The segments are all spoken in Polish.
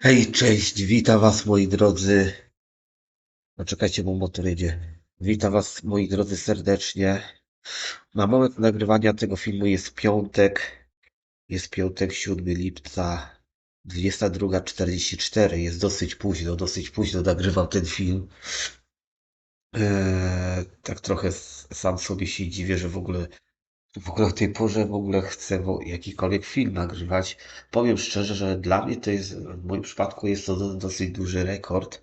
Hej, cześć, witam was moi drodzy. Poczekajcie, bo motor jedzie. Witam was moi drodzy serdecznie. Na moment nagrywania tego filmu jest piątek. Jest piątek, 7 lipca, 22.44. Jest dosyć późno, dosyć późno nagrywam ten film. Eee, tak trochę sam sobie się dziwię, że w ogóle w ogóle o tej porze w ogóle chcę jakikolwiek film nagrywać. Powiem szczerze, że dla mnie to jest, w moim przypadku jest to do, dosyć duży rekord.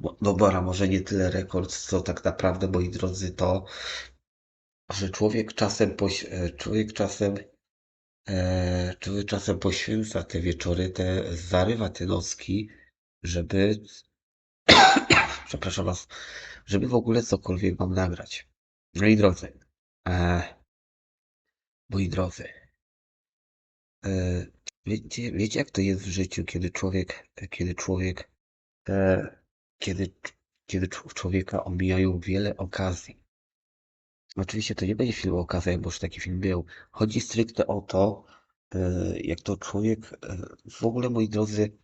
No dobra, może nie tyle rekord, co tak naprawdę, moi drodzy, to, że człowiek czasem, poś, e, człowiek czasem, e, człowiek czasem poświęca te wieczory, te, zarywa te nocki, żeby, przepraszam was, żeby w ogóle cokolwiek wam nagrać. Moi drodzy, e, moi drodzy, e, wiecie, wiecie jak to jest w życiu, kiedy człowiek, kiedy człowiek, e, kiedy, kiedy cz- człowieka omijają wiele okazji. Oczywiście to nie będzie film o okazjach, bo już taki film był. Chodzi stricte o to, e, jak to człowiek, w ogóle moi drodzy,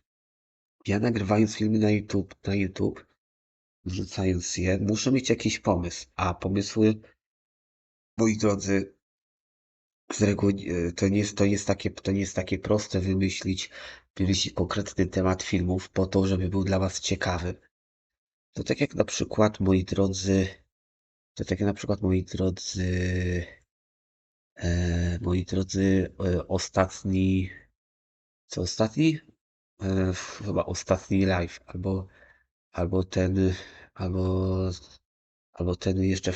ja nagrywając filmy na YouTube, na YouTube, wrzucając je, muszę mieć jakiś pomysł, a pomysły, moi drodzy, reguły e, to nie jest, to nie jest takie, to nie jest takie proste wymyślić, wymyślić konkretny temat filmów po to, żeby był dla was ciekawy. To tak jak na przykład, moi drodzy, to tak jak na przykład, moi drodzy, e, moi drodzy, e, ostatni, co ostatni? E, chyba ostatni live, albo, albo ten, albo, albo ten jeszcze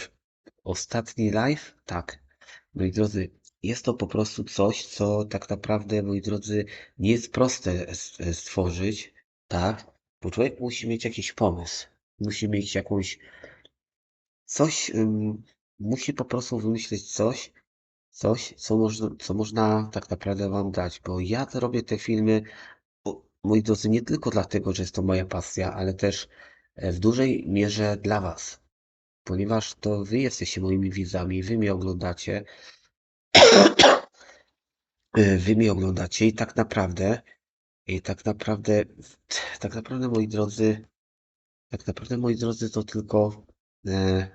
ostatni live? Tak. Moi drodzy, jest to po prostu coś, co tak naprawdę, moi drodzy, nie jest proste stworzyć, tak? Bo człowiek musi mieć jakiś pomysł, musi mieć jakąś, coś, ym, musi po prostu wymyśleć coś, coś, co można, co można tak naprawdę wam dać, bo ja robię te filmy moi drodzy, nie tylko dlatego, że jest to moja pasja, ale też e, w dużej mierze dla Was, ponieważ to Wy jesteście moimi widzami, Wy mnie oglądacie, Wy mnie oglądacie i tak naprawdę, i tak naprawdę, tak naprawdę, moi drodzy, tak naprawdę, moi drodzy, to tylko, e,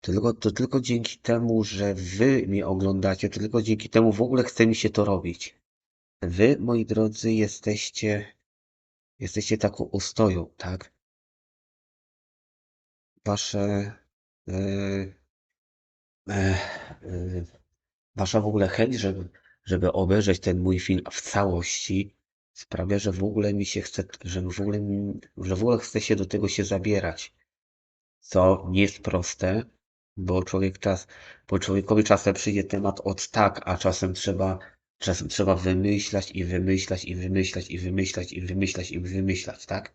to tylko, to tylko dzięki temu, że Wy mnie oglądacie, to tylko dzięki temu w ogóle chce mi się to robić. Wy, moi drodzy, jesteście, jesteście taką ostoją, tak? Wasze, e, e, e, wasza w ogóle chęć, żeby, żeby obejrzeć ten mój film w całości, sprawia, że w ogóle mi się chce, że w ogóle, że w ogóle chce się do tego się zabierać. Co nie jest proste, bo człowiek czas, bo człowiekowi czasem przyjdzie temat od tak, a czasem trzeba, czasem trzeba wymyślać i wymyślać i wymyślać i wymyślać i wymyślać i wymyślać, tak?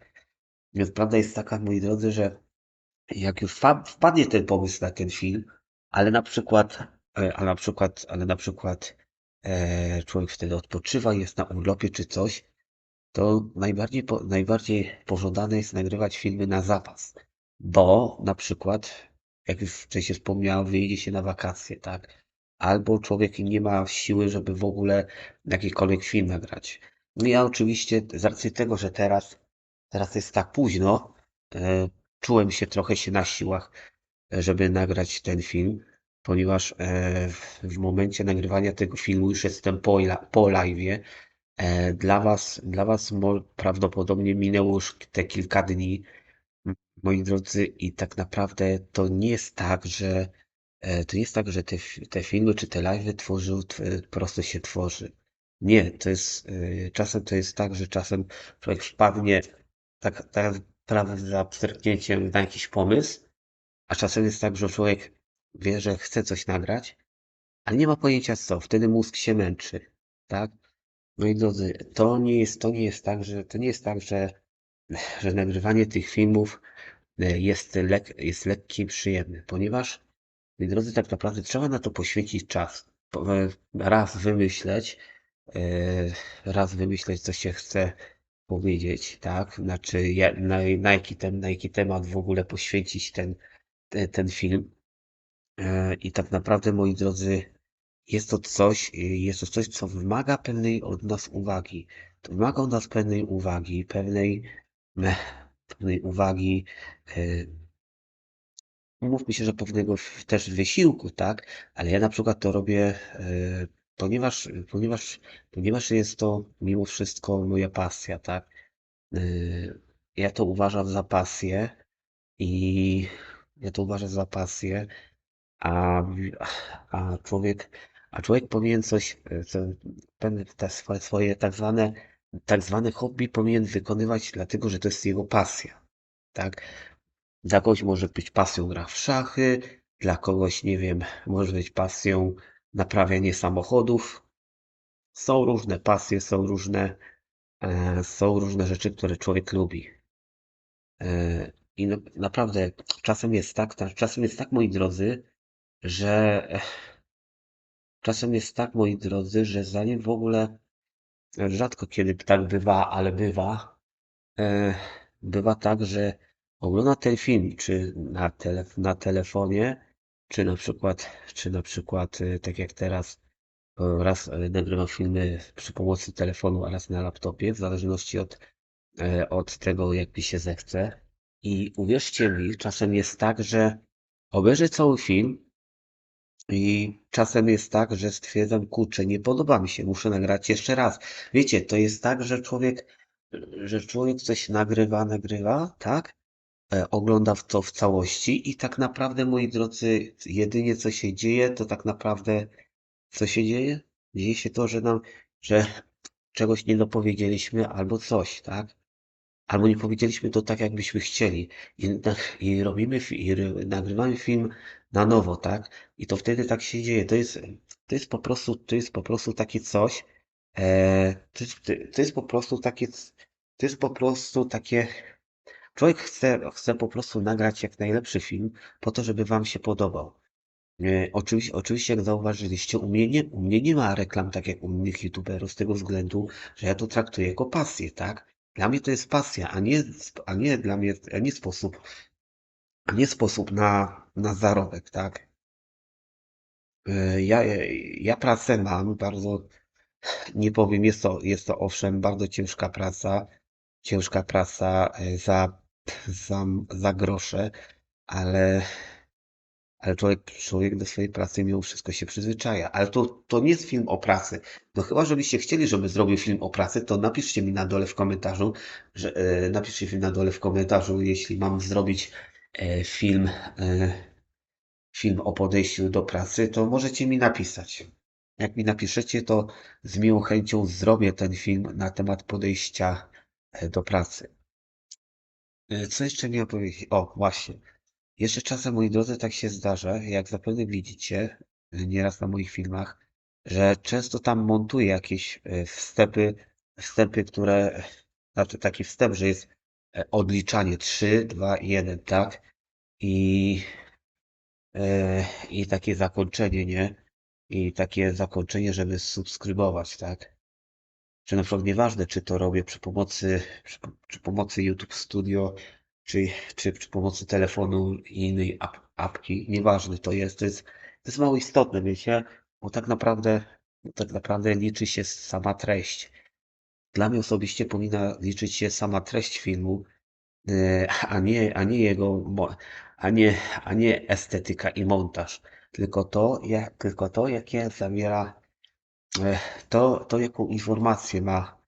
Więc prawda jest taka, moi drodzy, że jak już wpadnie ten pomysł na ten film, ale na przykład, e, ale na przykład, ale na przykład e, człowiek wtedy odpoczywa, jest na urlopie czy coś, to najbardziej, po, najbardziej pożądane jest nagrywać filmy na zapas, bo na przykład, jak już wcześniej wspomniałem, wyjedzie się na wakacje, tak? Albo człowiek nie ma siły, żeby w ogóle jakikolwiek film nagrać. No ja oczywiście, z racji tego, że teraz, teraz jest tak późno, e, czułem się trochę się na siłach, e, żeby nagrać ten film, ponieważ e, w, momencie nagrywania tego filmu już jestem po, po. E, Dla was, dla was prawdopodobnie minęło już te kilka dni, moi drodzy, i tak naprawdę to nie jest tak, że e, to nie jest tak, że te, te filmy czy te live'y tworzył, prostu się tworzy. Nie, to jest, czasem to jest tak, że czasem człowiek wpadnie tak, tak naprawdę za pstryknięciem na jakiś pomysł, a czasem jest tak, że człowiek wie, że chce coś nagrać, ale nie ma pojęcia co, wtedy mózg się męczy, tak? Moi drodzy, to nie jest, to nie jest tak, że to nie jest tak, że, że nagrywanie tych filmów e, jest, lek, jest lekkie i przyjemne, ponieważ, moi drodzy, tak naprawdę trzeba na to poświęcić czas. Raz wymyśleć, e, raz wymyśleć, co się chce powiedzieć, tak? Znaczy, na, na, jaki tem, na jaki temat w ogóle poświęcić ten, te- ten film. E, I tak naprawdę, moi drodzy, jest to coś, jest to coś, co wymaga pewnej od nas uwagi. to wymaga od nas pewnej uwagi, pewnej, pewnej uwagi, yy, umówmy się, że pewnego też wysiłku, tak? Ale ja na przykład to robię, ponieważ, ponieważ, ponieważ jest to mimo wszystko moja pasja, tak? Ja to uważam za pasję i ja to uważam za pasję, a, a człowiek, a człowiek powinien coś, co, pewne te swoje, swoje tak zwane, tak zwane hobby powinien wykonywać, dlatego że to jest jego pasja, tak? Dla kogoś może być pasją gra w szachy, dla kogoś, nie wiem, może być pasją naprawianie samochodów. Są różne pasje, są różne, e, są różne rzeczy, które człowiek lubi. E, I na, naprawdę czasem jest tak, ta- czasem jest tak, moi drodzy, że czasem jest tak, moi drodzy, że zanim w ogóle rzadko kiedy tak bywa, ale bywa, e, bywa tak, że ogląda ten film, czy na, tele, na telefonie, czy na przykład, czy na przykład, e, tak jak teraz, e, raz e, nagrywam filmy przy pomocy telefonu, a raz na laptopie, w zależności od, e, od tego, jak mi się zechce. I uwierzcie mi, czasem jest tak, że obejrzę cały film i czasem jest tak, że stwierdzam, kurczę, nie podoba mi się, muszę nagrać jeszcze raz. Wiecie, to jest tak, że człowiek, że człowiek coś nagrywa, nagrywa, tak? E, ogląda to w całości i tak naprawdę, moi drodzy, jedynie co się dzieje, to tak naprawdę co się dzieje? Dzieje się to, że nam, że czegoś nie dopowiedzieliśmy albo coś, tak? Albo nie powiedzieliśmy to tak, jakbyśmy chcieli. I, i robimy, i ry- nagrywamy film na nowo, tak? I to wtedy tak się dzieje. To jest, to jest po prostu, to jest po prostu takie coś, e, to jest, to jest po prostu takie, to jest po prostu takie, człowiek chce, chce po prostu nagrać jak najlepszy film, po to, żeby wam się podobał. E, oczywiście, oczywiście, jak zauważyliście, u mnie, nie, u mnie nie ma reklam tak jak u innych youtuberów z tego względu, że ja to traktuję jako pasję, tak? Dla mnie to jest pasja, a nie, a nie dla mnie, a nie sposób, a nie sposób na, na zarobek, tak? E, Ja, ja pracę mam bardzo, nie powiem, jest to, jest to owszem bardzo ciężka praca, ciężka praca e, za, za, za grosze, ale Ale człowiek, człowiek do swojej pracy mimo wszystko się przyzwyczaja. Ale to, to nie jest film o pracy. No chyba, żebyście chcieli, żeby zrobił film o pracy, to napiszcie mi na dole w komentarzu, że e, napiszcie mi na dole w komentarzu, jeśli mam zrobić e, film, e, film o podejściu do pracy, to możecie mi napisać. Jak mi napiszecie, to z miłą chęcią zrobię ten film na temat podejścia e, do pracy. E, Co jeszcze miałem powiedzieć? O, właśnie. Jeszcze czasem, moi drodzy, tak się zdarza, jak zapewne widzicie, y, nieraz na moich filmach, że często tam montuję jakieś y, wstępy, wstępy, które, znaczy taki wstęp, że jest e, odliczanie 3, 2, 1, tak? I, e, i takie zakończenie, nie? I takie zakończenie, żeby subskrybować, tak? Czy na przykład nieważne, czy to robię przy pomocy, przy, przy pomocy YouTube Studio, czy, czy przy pomocy telefonu i innej ap, apki, nieważne to jest, to jest, to jest mało istotne, wiecie, bo tak naprawdę, tak naprawdę liczy się sama treść. Dla mnie osobiście powinna liczyć się sama treść filmu, e, a nie, a nie jego, a nie, a nie estetyka i montaż, tylko to, jak, tylko to, jakie zawiera, e, to, to jaką informację ma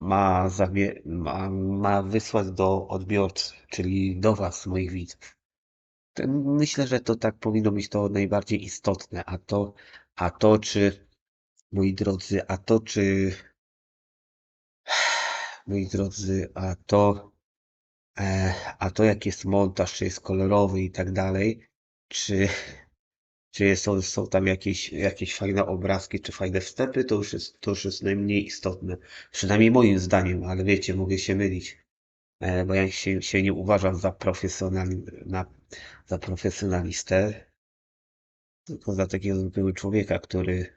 ma, zamie- ma, ma wysłać do odbiorcy, czyli do Was, moich widzów. Myślę, że to tak powinno być to najbardziej istotne, a to, a to czy, moi drodzy, a to czy, moi drodzy, a to, e, a to jak jest montaż, czy jest kolorowy i tak dalej, czy, czy są, są tam jakieś, jakieś fajne obrazki, czy fajne wstępy, to już jest, to już jest najmniej istotne. Przynajmniej moim zdaniem, ale wiecie, mogę się mylić. E, bo ja się, się nie uważam za, profesjonal, na, za profesjonalistę, tylko za takiego zwykłego człowieka, który,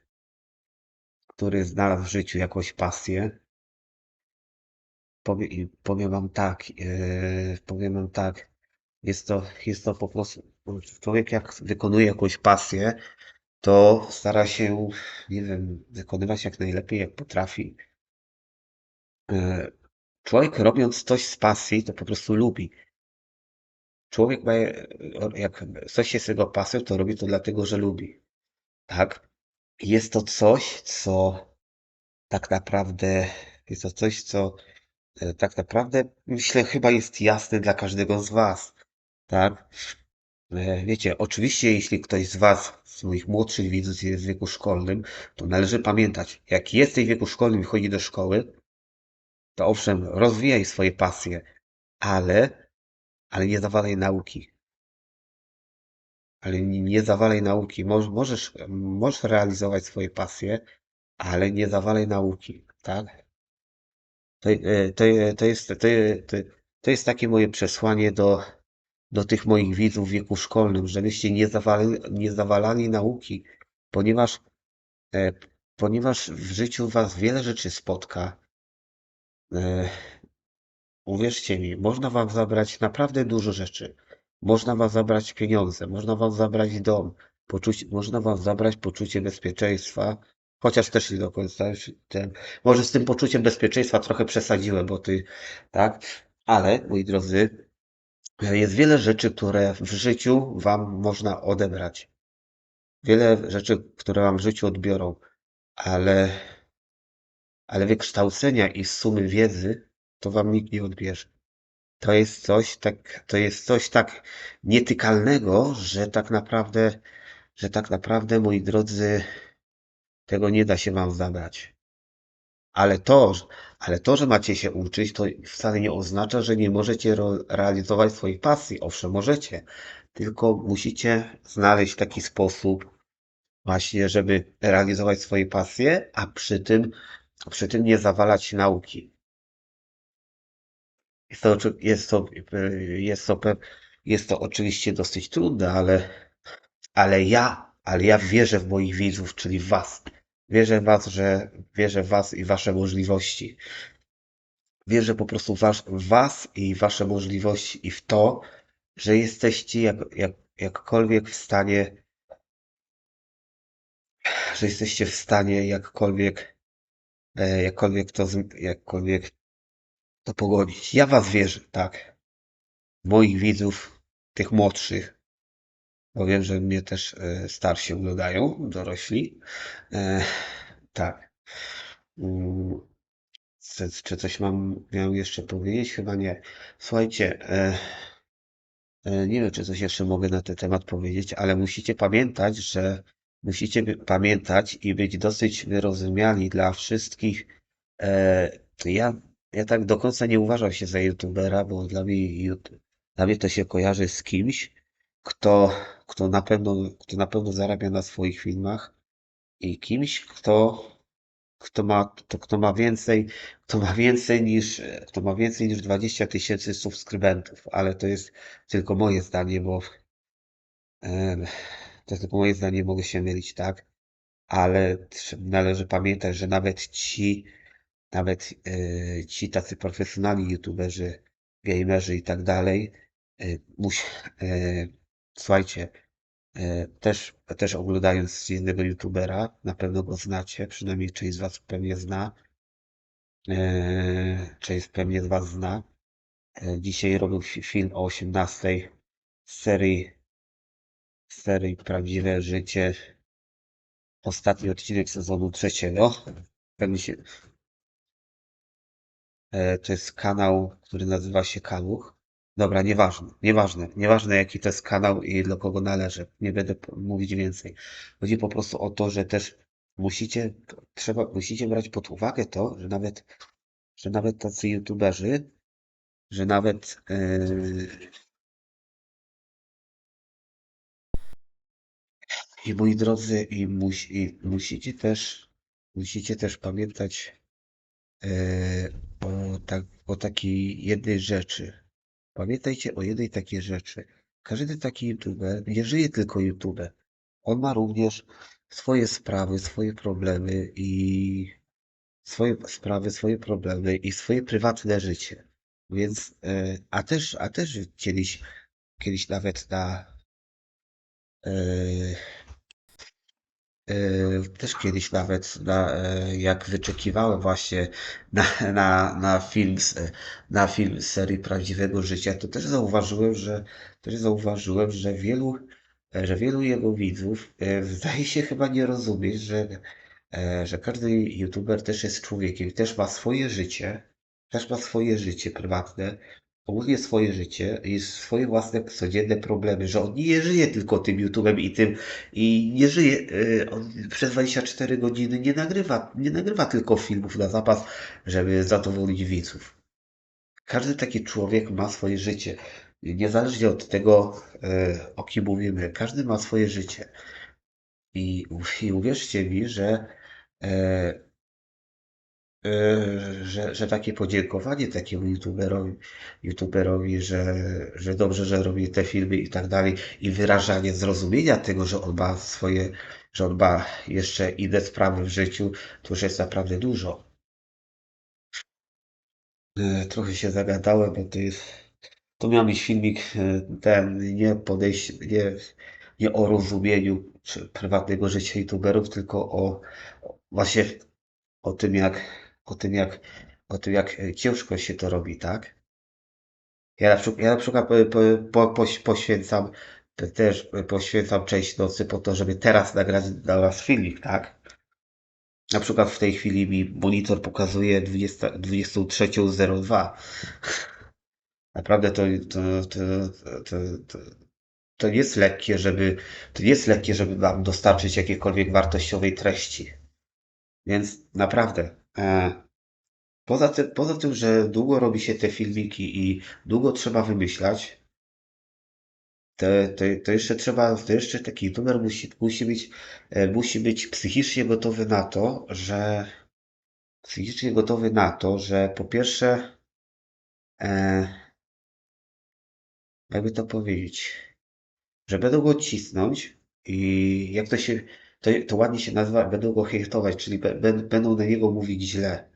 który znalazł w życiu jakąś pasję. Powie, powiem wam tak, e, powiem wam tak, jest to, jest to po prostu, człowiek jak wykonuje jakąś pasję, to stara się, nie wiem, wykonywać jak najlepiej, jak potrafi. e, człowiek robiąc coś z pasji, to po prostu lubi. Człowiek ma, jak coś jest jego pasją, to robi to dlatego, że lubi. Tak? Jest to coś, co tak naprawdę, jest to coś, co e, tak naprawdę myślę chyba jest jasne dla każdego z was. Tak? E, Wiecie, oczywiście, jeśli ktoś z Was, z moich młodszych widzów jest w wieku szkolnym, to należy pamiętać, jak jesteś w wieku szkolnym i chodzi do szkoły, to owszem, rozwijaj swoje pasje, ale, ale nie zawalaj nauki. Ale nie, zawalaj nauki. Moż, możesz, możesz realizować swoje pasje, ale nie zawalaj nauki, tak? To, e, to, to, jest, to, to, to jest takie moje przesłanie do, do tych moich widzów w wieku szkolnym, żebyście nie zawalali, nie zawalali nauki, ponieważ, e, ponieważ w życiu was wiele rzeczy spotka. E, uwierzcie mi, można wam zabrać naprawdę dużo rzeczy. Można wam zabrać pieniądze, można wam zabrać dom, poczucie, można wam zabrać poczucie bezpieczeństwa, chociaż też nie do końca ten, może z tym poczuciem bezpieczeństwa trochę przesadziłem, bo ty, tak, ale moi drodzy, jest wiele rzeczy, które w życiu wam można odebrać. Wiele rzeczy, które wam w życiu odbiorą, ale, ale wykształcenia i sumy wiedzy to wam nikt nie odbierze. To jest coś tak, to jest coś tak nietykalnego, że tak naprawdę, że tak naprawdę, moi drodzy, tego nie da się wam zabrać. Ale to, ale to, że macie się uczyć, to wcale nie oznacza, że nie możecie realizować swoich pasji. Owszem, możecie, tylko musicie znaleźć taki sposób właśnie, żeby realizować swoje pasje, a przy tym, przy tym nie zawalać nauki. Jest to, jest to, jest to, jest to oczywiście dosyć trudne, ale, ale ja, ale ja wierzę w moich widzów, czyli w was. Wierzę w was, że wierzę w was i wasze możliwości. Wierzę po prostu was, w was i wasze możliwości i w to, że jesteście jak, jak, jakkolwiek w stanie, że jesteście w stanie jakkolwiek, e, jakkolwiek to, jakkolwiek to pogodzić. Ja was wierzę, tak. Moich widzów, tych młodszych, bo wiem, że mnie też e, starsi oglądają, dorośli. E, tak. Mm, Czy, czy coś mam, miałem jeszcze powiedzieć? Chyba nie. Słuchajcie, e, e, nie wiem, czy coś jeszcze mogę na ten temat powiedzieć, ale musicie pamiętać, że musicie pamiętać i być dosyć wyrozumiali dla wszystkich. E, ja, ja tak do końca nie uważam się za youtubera, bo dla mnie, dla mnie to się kojarzy z kimś, kto, kto na pewno, kto na pewno zarabia na swoich filmach i kimś, kto kto ma, to, kto ma więcej, kto ma więcej niż, kto ma więcej niż 20 tysięcy subskrybentów, ale to jest tylko moje zdanie, bo to jest tylko moje zdanie, mogę się mylić, tak? Ale należy pamiętać, że nawet ci, nawet e, ci tacy profesjonalni youtuberzy, gamerzy i tak dalej, e, musi, e, słuchajcie, e, też, też oglądając jednego youtubera, na pewno go znacie, przynajmniej część z was pewnie zna, Eee, Część pewnie z Was zna. Eee, Dzisiaj robił fi- film o 18 z serii, z serii Prawdziwe Życie. Ostatni odcinek sezonu trzeciego. Pewnie się, to jest kanał, który nazywa się Kaluch. Dobra, nieważne, nieważne, nieważne jaki to jest kanał i do kogo należy. Nie będę mówić więcej. Chodzi po prostu o to, że też musicie, trzeba, musicie brać pod uwagę to, że nawet, że nawet tacy youtuberzy, że nawet eee, I moi drodzy, i, musi, i musicie też, musicie też pamiętać e, o, tak, o takiej jednej rzeczy. Pamiętajcie o jednej takiej rzeczy. Każdy taki youtuber nie żyje tylko YouTube. On ma również swoje sprawy, swoje problemy i swoje sprawy, swoje problemy i swoje prywatne życie. Więc, e, a też, a też kiedyś, kiedyś nawet na, e, Yy, też kiedyś nawet, na, e, jak wyczekiwałem właśnie na, na, na film, na film serii Prawdziwego Życia, to też zauważyłem, że, też zauważyłem, że wielu, e, że wielu jego widzów e, zdaje się chyba nie rozumieć, że, e, że każdy youtuber też jest człowiekiem, też ma swoje życie, też ma swoje życie prywatne, ogólnie swoje życie i swoje własne codzienne problemy, że on nie żyje tylko tym YouTubem i tym i nie żyje, y, on przez 24 godziny nie nagrywa, nie nagrywa tylko filmów na zapas, żeby zadowolić widzów. Każdy taki człowiek ma swoje życie. Niezależnie od tego, y, o kim mówimy, każdy ma swoje życie. I, i uwierzcie mi, że, e, e, że, że takie podziękowanie takiemu youtuberowi, youtuberowi że, że dobrze, że robi te filmy i tak dalej, i wyrażanie zrozumienia tego, że on ma swoje, że on ma jeszcze inne sprawy w życiu, to już jest naprawdę dużo. E, Trochę się zagadałem, bo to jest, to miał być filmik e, ten, nie podejść, nie, nie o rozumieniu prywatnego życia youtuberów, tylko o- właśnie o tym, jak, o tym, jak, o tym, jak e, ciężko się to robi, tak? Ja na przykład, ja na przykład po, po, po, poś- poświęcam też poświęcam część nocy po to, żeby teraz nagrać dla Was filmik, tak? Na przykład w tej chwili mi monitor pokazuje 20, 23.02. Naprawdę to, to, to, to, nie jest lekkie, żeby, to nie jest lekkie, żeby Wam dostarczyć jakiejkolwiek wartościowej treści. Więc naprawdę, e, Poza tym, poza tym, że długo robi się te filmiki i długo trzeba wymyślać, to, to, to jeszcze trzeba, to jeszcze taki youtuber musi, musi być, e, musi być psychicznie gotowy na to, że psychicznie gotowy na to, że po pierwsze, e, jakby to powiedzieć, że będą go cisnąć i jak to się, to, to ładnie się nazywa, będą go hejtować, czyli będą na niego mówić źle.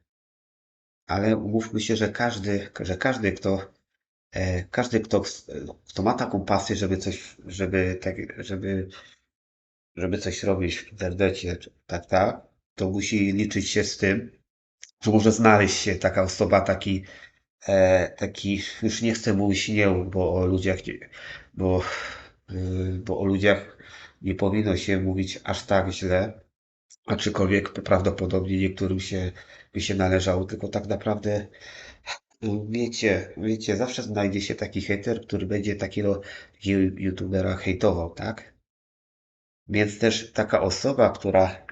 Ale umówmy się, że każdy, że każdy, kto E, Każdy, kto, kto ma taką pasję, żeby coś, żeby, tak, żeby, żeby coś robić w internecie, tak, tak, to musi liczyć się z tym, że może znaleźć się taka osoba, taki, e, taki, już nie chcę mówić nie, bo o ludziach, bo, y, bo o ludziach nie powinno się mówić aż tak źle, aczkolwiek prawdopodobnie niektórym się by się należało, tylko tak naprawdę Wiecie, wiecie, zawsze znajdzie się taki hater, który będzie takiego, youtubera hejtował, tak? Więc też taka osoba, która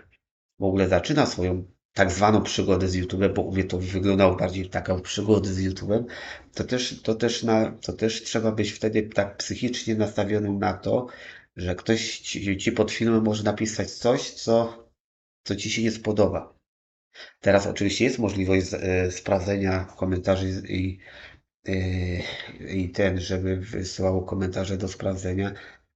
w ogóle zaczyna swoją tak zwaną przygodę z YouTube'em, bo u mnie to wyglądało bardziej taką przygodę z YouTube'em, to też, to też, na, to też trzeba być wtedy tak psychicznie nastawionym na to, że ktoś ci, ci pod filmem może napisać coś, co, co ci się nie spodoba. Teraz oczywiście jest możliwość e, sprawdzenia komentarzy i, Yy, i ten, żeby wysyłało komentarze do sprawdzenia,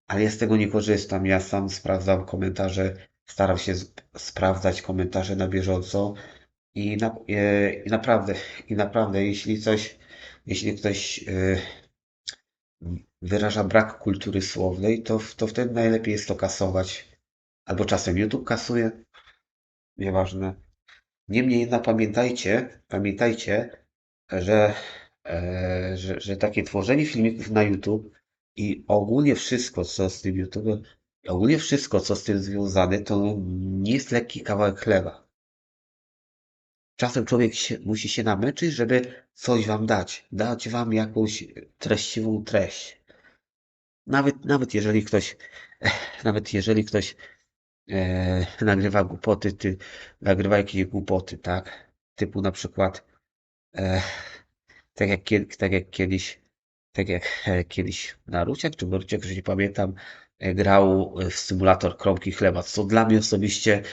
ale ja z tego nie korzystam. Ja sam sprawdzam komentarze, staram się sprawdzać komentarze na bieżąco i, na, yy, i naprawdę, i naprawdę, jeśli coś, jeśli ktoś wyraża brak kultury słownej, to, to wtedy najlepiej jest to kasować. Albo czasem YouTube kasuje, nieważne. Niemniej jednak pamiętajcie, pamiętajcie, że e, że, że takie tworzenie filmików na YouTube i ogólnie wszystko, co z tym YouTube'em, ogólnie wszystko, co z tym związane, to nie jest lekki kawałek chleba. Czasem człowiek się, musi się namęczyć, żeby coś wam dać, dać wam jakąś treściwą treść. Nawet, nawet jeżeli ktoś, nawet jeżeli ktoś e, nagrywa głupoty, ty, nagrywa jakieś głupoty, tak? Typu na przykład e, tak jak, tak jak kiedyś, tak jak e, kiedyś Naruciak czy Boruciak, że nie pamiętam, e, grał w symulator kromki chleba, co dla mnie osobiście,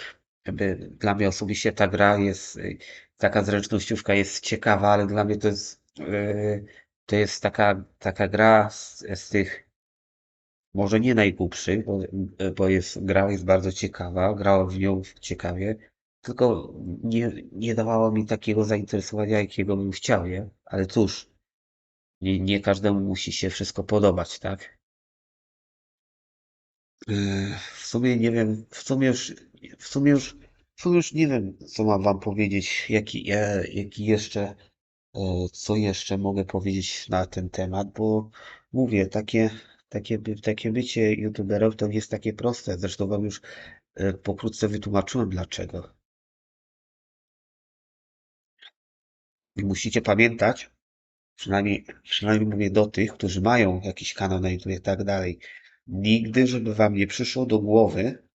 dla mnie osobiście ta gra jest, e, taka zręcznościówka jest ciekawa, ale dla mnie to jest, to jest taka, taka gra z, z tych, może nie najgłupszych, bo, bo jest, gra jest bardzo ciekawa, grałem w nią ciekawie, tylko nie, nie dawało mi takiego zainteresowania, jakiego bym chciał, nie? Ale cóż, nie, nie każdemu musi się wszystko podobać, tak? W sumie nie wiem, w sumie już w sumie już, w sumie już nie wiem, co mam wam powiedzieć, jaki, e, jaki jeszcze, e, co jeszcze mogę powiedzieć na ten temat, bo mówię, takie, takie, takie bycie youtuberem to nie jest takie proste. Zresztą wam już e, pokrótce wytłumaczyłem dlaczego. I musicie pamiętać, przynajmniej, przynajmniej mówię do tych, którzy mają jakiś kanał na YouTube i tak dalej, nigdy, żeby wam nie przyszło do głowy,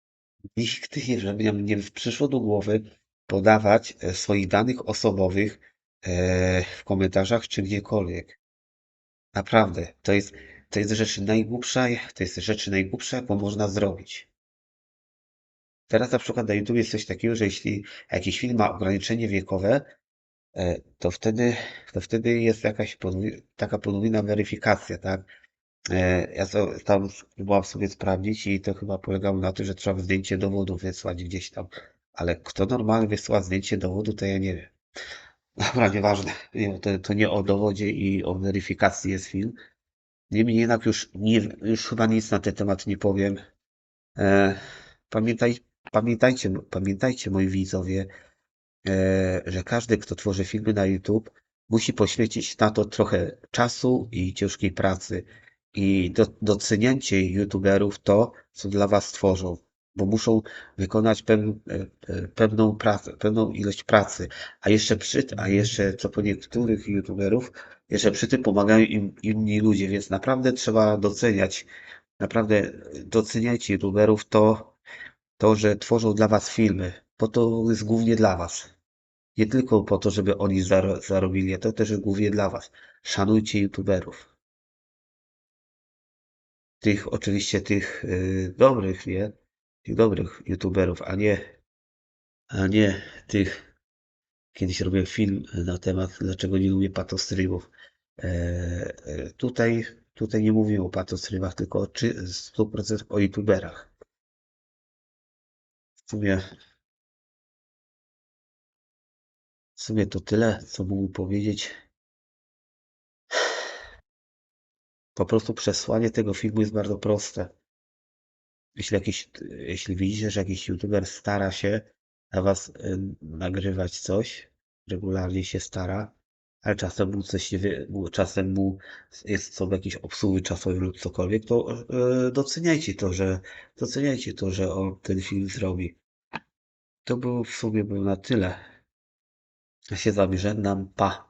nigdy, nie, żeby nam nie przyszło do głowy podawać e, swoich danych osobowych e, w komentarzach czy gdziekolwiek. Naprawdę, to jest, to jest rzecz najgłupsza, to jest rzecz najgłupsza, jaką można zrobić. Teraz na przykład na YouTube jest coś takiego, że jeśli jakiś film ma ograniczenie wiekowe, e, to wtedy, to wtedy jest jakaś taka podwójna weryfikacja, tak? E, Ja so, tam próbowałem sobie sprawdzić i to chyba polegało na tym, że trzeba zdjęcie dowodu wysłać gdzieś tam. Ale kto normalnie wysyła zdjęcie dowodu, to ja nie wiem. Dobra, nieważne. Nie, To, to nie o dowodzie i o weryfikacji jest film. Niemniej jednak już, nie, już chyba nic na ten temat nie powiem. E, pamiętaj, pamiętajcie, pamiętajcie, moi widzowie, e, że każdy, kto tworzy filmy na YouTube, musi poświęcić na to trochę czasu i ciężkiej pracy. I do, YouTuberów to, co dla Was tworzą, bo muszą wykonać e, e, pewną pracę, pewną ilość pracy. A jeszcze przy, a jeszcze co po niektórych YouTuberów, jeszcze przy tym pomagają im inni ludzie, więc naprawdę trzeba doceniać, naprawdę doceniajcie YouTuberów to, to, że tworzą dla Was filmy, bo to jest głównie dla Was. Nie tylko po to, żeby oni zaro zarobili, to też jest głównie dla Was. Szanujcie YouTuberów. Tych, oczywiście tych y, dobrych, nie? Tych dobrych YouTuberów, a nie, a nie tych. Kiedyś robiłem film na temat, dlaczego nie lubię patostreamów. E, e, tutaj, tutaj nie mówimy o patostreamach, tylko o czy, 100% o YouTuberach. W sumie, w sumie to tyle, co mógł powiedzieć. Po prostu przesłanie tego filmu jest bardzo proste. Jeśli, jakiś, jeśli widzicie, że jakiś YouTuber stara się na was y, nagrywać coś, regularnie się stara, ale czasem mu coś nie wie, czasem mu jest są jakieś obsługi czasowe lub cokolwiek, to y, doceniajcie to, że doceniajcie to, że on ten film zrobi. To było w sumie było na tyle. Ja się z wami żegnam. Pa.